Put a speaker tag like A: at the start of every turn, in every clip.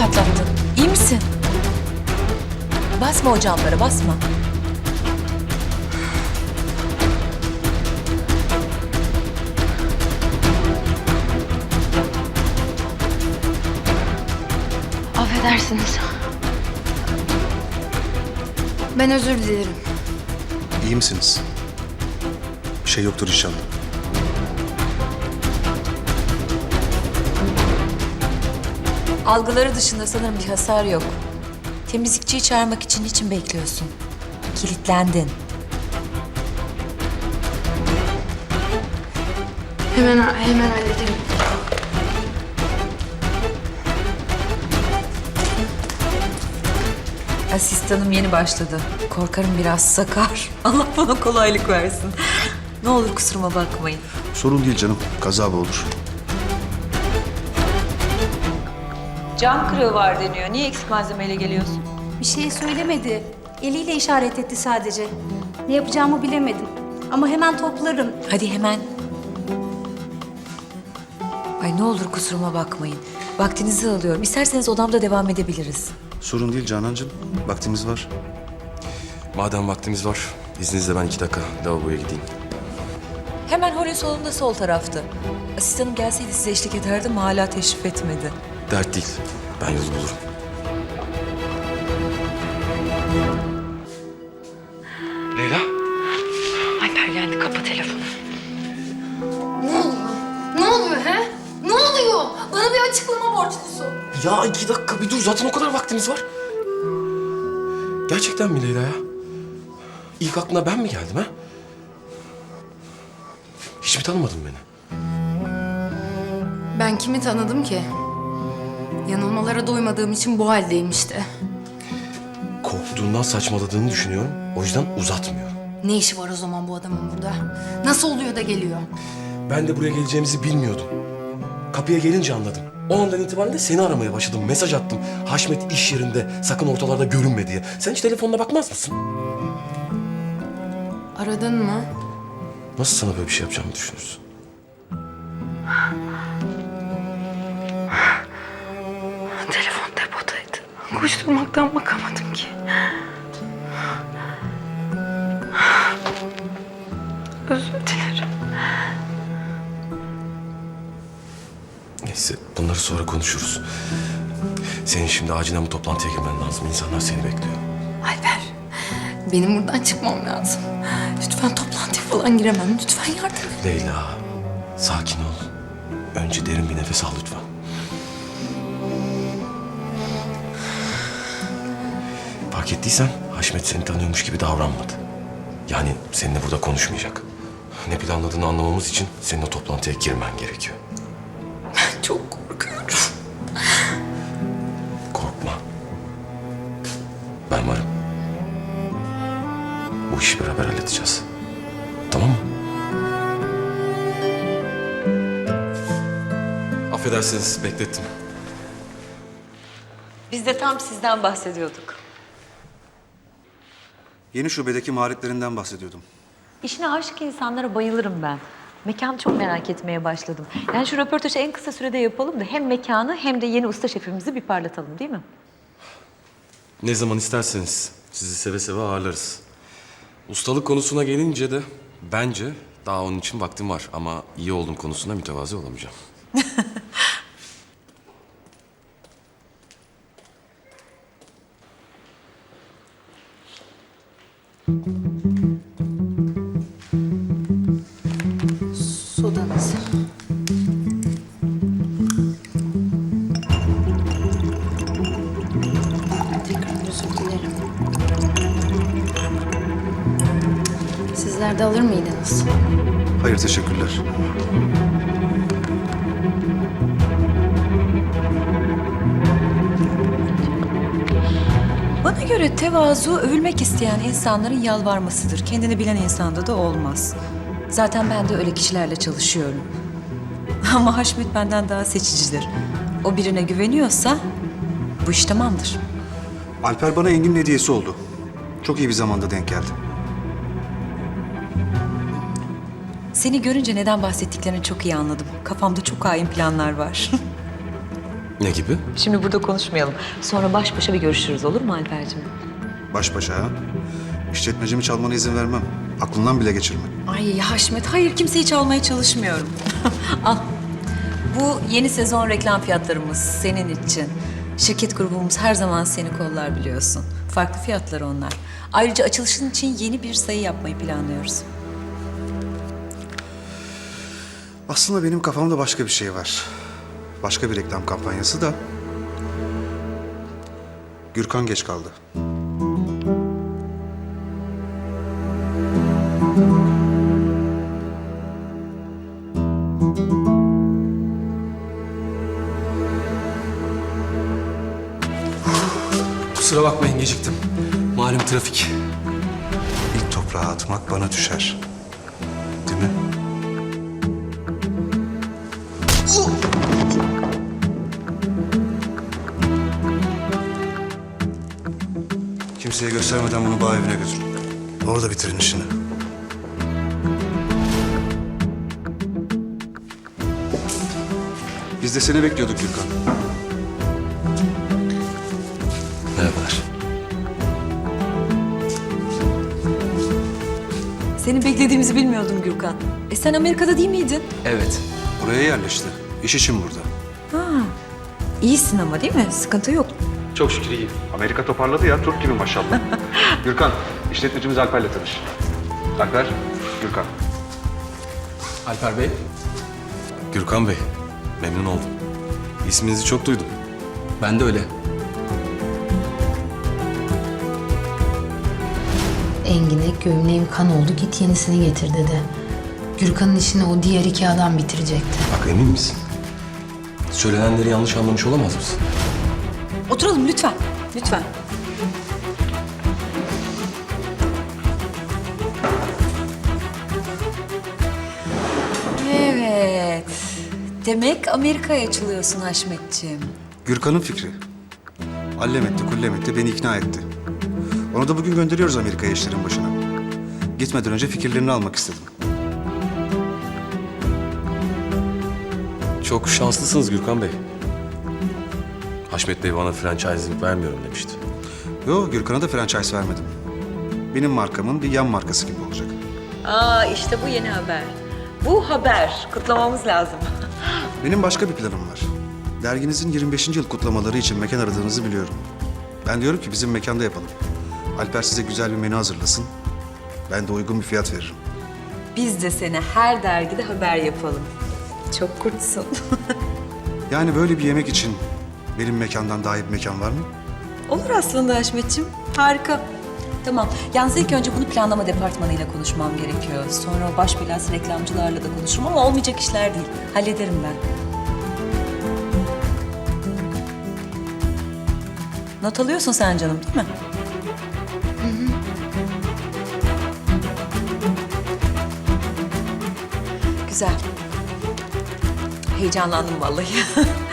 A: patlattın. İyi misin? Basma o camlara basma.
B: Affedersiniz. Ben özür dilerim.
C: İyi misiniz? Bir şey yoktur inşallah.
A: Algıları dışında sanırım bir hasar yok. Temizlikçiyi çağırmak için niçin bekliyorsun? Kilitlendin.
B: Hemen hemen hallederim.
A: Asistanım yeni başladı. Korkarım biraz sakar. Allah bana kolaylık versin. Ne olur kusuruma bakmayın.
C: Sorun değil canım. Kaza bu olur.
A: Cam kırığı var deniyor. Niye eksik malzemeyle geliyorsun?
D: Bir şey söylemedi. Eliyle işaret etti sadece. Ne yapacağımı bilemedim. Ama hemen toplarım.
A: Hadi hemen. Ay ne olur kusuruma bakmayın. Vaktinizi alıyorum. İsterseniz odamda devam edebiliriz.
C: Sorun değil Canancığım. Vaktimiz var.
E: Madem vaktimiz var, izninizle ben iki dakika lavaboya gideyim.
A: Hemen holün solunda sol tarafta. Asistanım gelseydi size eşlik ederdim ama hala teşrif etmedi.
E: Dert değil, ben yolu bulurum. Leyla,
B: Alper geldi kapa telefonu. Ne oluyor? Ne oluyor he? Ne oluyor? Bana bir açıklama borçlusun.
E: ya iki dakika bir dur. Zaten o kadar vaktimiz var. Gerçekten mi Leyla ya? İlk aklına ben mi geldim ha? Hiç mi tanımadın beni?
B: Ben kimi tanıdım ki? Yanılmalara doymadığım için bu haldeyim işte.
E: Korktuğundan saçmaladığını düşünüyorum. O yüzden uzatmıyorum.
B: Ne işi var o zaman bu adamın burada? Nasıl oluyor da geliyor?
E: Ben de buraya geleceğimizi bilmiyordum. Kapıya gelince anladım. O andan itibaren de seni aramaya başladım. Mesaj attım. Haşmet iş yerinde sakın ortalarda görünme diye. Sen hiç telefonuna bakmaz mısın?
B: Aradın mı?
E: Nasıl sana böyle bir şey yapacağımı düşünürsün?
B: Koşturmaktan bakamadım ki. Özür dilerim.
E: Neyse bunları sonra konuşuruz. Senin şimdi acilen bu toplantıya girmen lazım. İnsanlar seni bekliyor.
B: Alper, benim buradan çıkmam lazım. Lütfen toplantıya falan giremem. Lütfen yardım et.
E: Leyla, sakin ol. Önce derin bir nefes al lütfen. Fark ettiysen Haşmet seni tanıyormuş gibi davranmadı. Yani seninle burada konuşmayacak. Ne planladığını anlamamız için senin o toplantıya girmen gerekiyor.
B: Çok korkuyorum.
E: Korkma. Ben varım. Bu işi beraber halledeceğiz. Tamam mı? Affedersiniz, beklettim.
A: Biz de tam sizden bahsediyorduk.
C: Yeni şubedeki maharetlerinden bahsediyordum.
A: İşine aşık insanlara bayılırım ben. Mekanı çok merak etmeye başladım. Yani şu röportajı en kısa sürede yapalım da hem mekanı hem de yeni usta şefimizi bir parlatalım değil mi?
E: Ne zaman isterseniz sizi seve seve ağırlarız. Ustalık konusuna gelince de bence daha onun için vaktim var. Ama iyi olduğum konusunda mütevazi olamayacağım.
B: Sodanız. Tekrar. Sizler de alır mıydınız?
C: Hayır teşekkürler.
A: Bana göre tevazu övülmek isteyen insanların yalvarmasıdır. Kendini bilen insanda da olmaz. Zaten ben de öyle kişilerle çalışıyorum. Ama Haşmet benden daha seçicidir. O birine güveniyorsa bu iş tamamdır.
C: Alper bana Engin'in hediyesi oldu. Çok iyi bir zamanda denk geldi.
A: Seni görünce neden bahsettiklerini çok iyi anladım. Kafamda çok hain planlar var.
E: Ne gibi?
A: Şimdi burada konuşmayalım. Sonra baş başa bir görüşürüz olur mu Alper'cim?
C: Baş başa ha? İşletmecimi çalmana izin vermem. Aklından bile geçirme.
A: Ay Haşmet, hayır kimseyi çalmaya çalışmıyorum. Al. Bu yeni sezon reklam fiyatlarımız senin için. Şirket grubumuz her zaman seni kollar biliyorsun. Farklı fiyatlar onlar. Ayrıca açılışın için yeni bir sayı yapmayı planlıyoruz.
C: Aslında benim kafamda başka bir şey var. Başka bir reklam kampanyası da. Gürkan geç kaldı.
F: Kusura bakmayın geciktim. Malum trafik.
C: İlk toprağa atmak bana düşer. Değil mi? Kimseye göstermeden bunu bağ evine götürün. Orada bitirin işini. Biz de seni bekliyorduk Gürkan.
E: Merhabalar.
A: Seni beklediğimizi bilmiyordum Gürkan. E sen Amerika'da değil miydin?
F: Evet.
C: Buraya yerleşti. İş için burada.
A: İyisin ama değil mi? Sıkıntı yok.
F: Çok şükür iyiyim.
C: Amerika toparladı ya. Türk gibi maşallah. Gürkan, işletmecimiz Alper'le tanış. Alper, Gürkan.
F: Alper Bey.
E: Gürkan Bey, memnun oldum. İsminizi çok duydum.
F: Ben de öyle.
B: Engin'e gömleğim kan oldu git yenisini getir dedi. Gürkan'ın işini o diğer iki adam bitirecekti.
E: Bak emin misin? Söylenenleri yanlış anlamış olamaz mısın?
A: Oturalım lütfen. Lütfen. Evet. Demek Amerika'ya açılıyorsun Haşmetciğim.
C: Gürkan'ın fikri. Allem etti, kullem etti, beni ikna etti. Onu da bugün gönderiyoruz Amerika'ya işlerin başına. Gitmeden önce fikirlerini almak istedim.
E: Çok şanslısınız Gürkan Bey. Haşmet Bey bana franchising vermiyorum demişti.
C: Yo, Gürkan'a da franchise vermedim. Benim markamın bir yan markası gibi olacak.
A: Aa işte bu yeni haber. Bu haber. Kutlamamız lazım.
C: Benim başka bir planım var. Derginizin 25. yıl kutlamaları için mekan aradığınızı biliyorum. Ben diyorum ki bizim mekanda yapalım. Alper size güzel bir menü hazırlasın. Ben de uygun bir fiyat veririm.
A: Biz de seni her dergide haber yapalım. Çok kurtsun.
C: Yani böyle bir yemek için benim mekandan daha iyi bir mekan var mı?
A: Olur aslında Haşmetciğim. Harika. Tamam. Yalnız ilk önce bunu planlama departmanıyla konuşmam gerekiyor. Sonra baş belası reklamcılarla da konuşurum ama olmayacak işler değil. Hallederim ben. Not alıyorsun sen canım değil mi? Güzel. Heyecanlandım vallahi.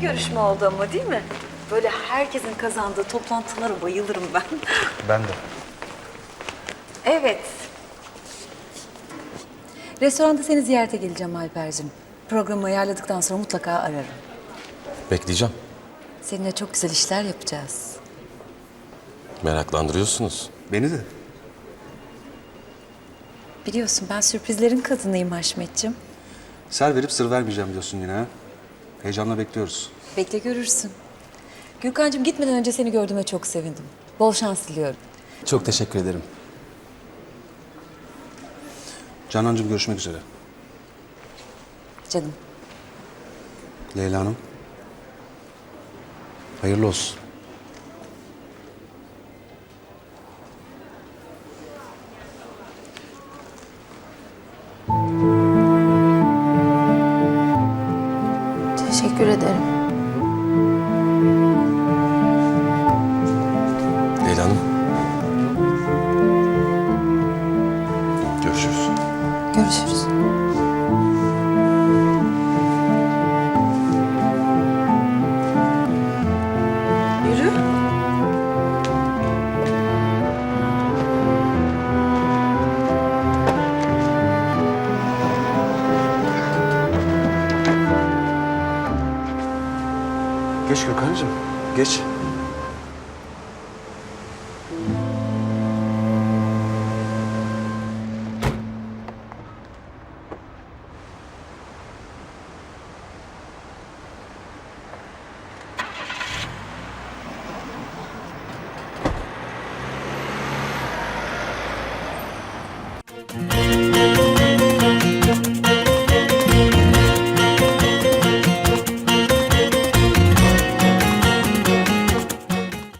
A: bir görüşme oldu ama değil mi? Böyle herkesin kazandığı toplantılara bayılırım ben.
C: Ben de.
A: Evet. Restoranda seni ziyarete geleceğim Alper'cim. Programı ayarladıktan sonra mutlaka ararım.
E: Bekleyeceğim.
A: Seninle çok güzel işler yapacağız.
E: Meraklandırıyorsunuz.
C: Beni de.
A: Biliyorsun ben sürprizlerin kadınıyım Haşmet'ciğim.
C: Ser verip sır vermeyeceğim diyorsun yine ha. Heyecanla bekliyoruz.
A: Bekle görürsün. Gürkan'cığım gitmeden önce seni gördüğüme çok sevindim. Bol şans diliyorum.
F: Çok teşekkür ederim.
C: Canancığım görüşmek üzere.
A: Canım.
C: Leyla Hanım. Hayırlı olsun.
B: Ederim.
C: Gökhan'cığım. Geç.